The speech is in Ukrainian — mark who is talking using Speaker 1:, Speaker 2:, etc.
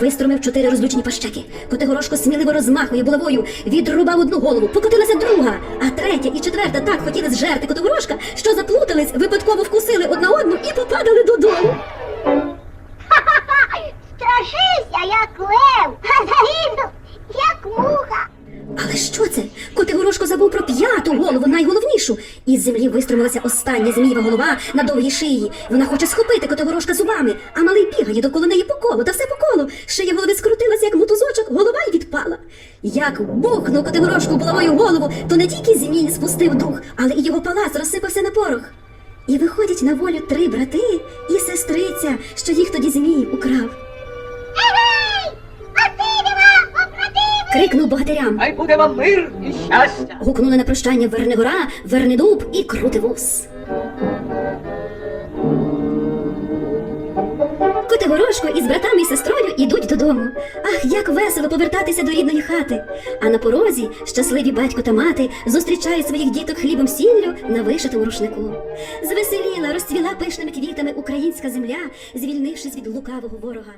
Speaker 1: Вистромив чотири розлючені пащеки. Котигорошко сміливо розмахує булавою, відрубав одну голову, покотилася друга, а третя і четверта так хотіли зжерти котигорошка, що заплутались, випадково вкусили одна одну і попадали додолу.
Speaker 2: Страшися, як лев, а загинув, як муха.
Speaker 1: Але що це? Котигорошко забув про п'яту голову, найголовнішу. Із землі вистромилася остання змієва голова на довгій шиї. Вона хоче схопити котигорошка зубами, а малий бігає довкола неї по колу, та все по колу. Шия голови скрутилася, як мотузочок, голова й відпала. Як бухнув котигорошку булавою голову, то не тільки змій спустив дух, але і його палац розсипався на порох. І виходять на волю три брати і сестриця, що їх тоді змій украв. Крикнув богатирям.
Speaker 3: Хай буде вам мир і щастя.
Speaker 1: Гукнули на прощання Вернигора, Вернидуб і Крутивус. Котигорошко із братами і сестрою ідуть додому. Ах, як весело повертатися до рідної хати. А на порозі щасливі батько та мати зустрічають своїх діток хлібом сіллю на вишитому рушнику. Звеселіла, розцвіла пишними квітами українська земля, звільнившись від лукавого ворога.